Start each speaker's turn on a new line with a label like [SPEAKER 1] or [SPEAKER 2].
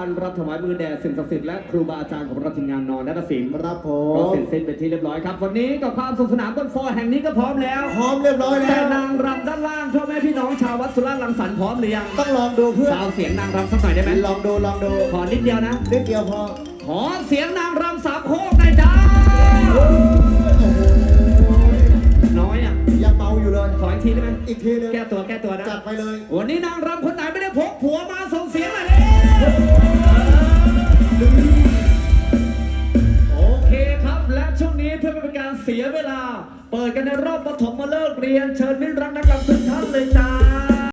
[SPEAKER 1] ถวายมือแด่สิ่งศักดิ์สิทธิ์และครูบาอาจารย์ของเราทีมงานนอนนัตสิน
[SPEAKER 2] ครับผ
[SPEAKER 1] ก็
[SPEAKER 2] ม
[SPEAKER 1] เสร็จสิ้นเป็นที่เรียบร้อยครับ วันนี้กับความสนุกสนานบนฟอร์แห่งนี้ก็พร้อมแล้ว
[SPEAKER 2] พร้อมเรียบร้อยแล้
[SPEAKER 1] แต่
[SPEAKER 2] ว นา
[SPEAKER 1] งรำด้านล่างพ่อแม่พี่น้องชาววัดสุราษฎร์รังสรรค์พร้อมหรือยัง
[SPEAKER 2] ต้องลองดูเพื่อน
[SPEAKER 1] สาวเสียงนางรำสักหน่อยได้ไหม
[SPEAKER 2] ลองดูลองดู
[SPEAKER 1] ขอนิดเดียวนะ
[SPEAKER 2] นิดเดียวพอ
[SPEAKER 1] ขอเสียงนางรำสามโคกหน่อยจ้าน้อยอะ
[SPEAKER 2] ยังเมาอยู่เลย
[SPEAKER 1] ขออีกทีได้ไหม
[SPEAKER 2] อีกทีหนึง
[SPEAKER 1] แก้ตัวแก้ตัวนะ
[SPEAKER 2] จัดไปเลย
[SPEAKER 1] วันนี้นางรำคนไหนไม่ได้พกผัวมา เพื่อไม่เป็นการเสียเวลา เปิดกันในรอบปฐมมาเลิกเรียนเชิญมิตรรักนักรำทุกท่านเลยจ้า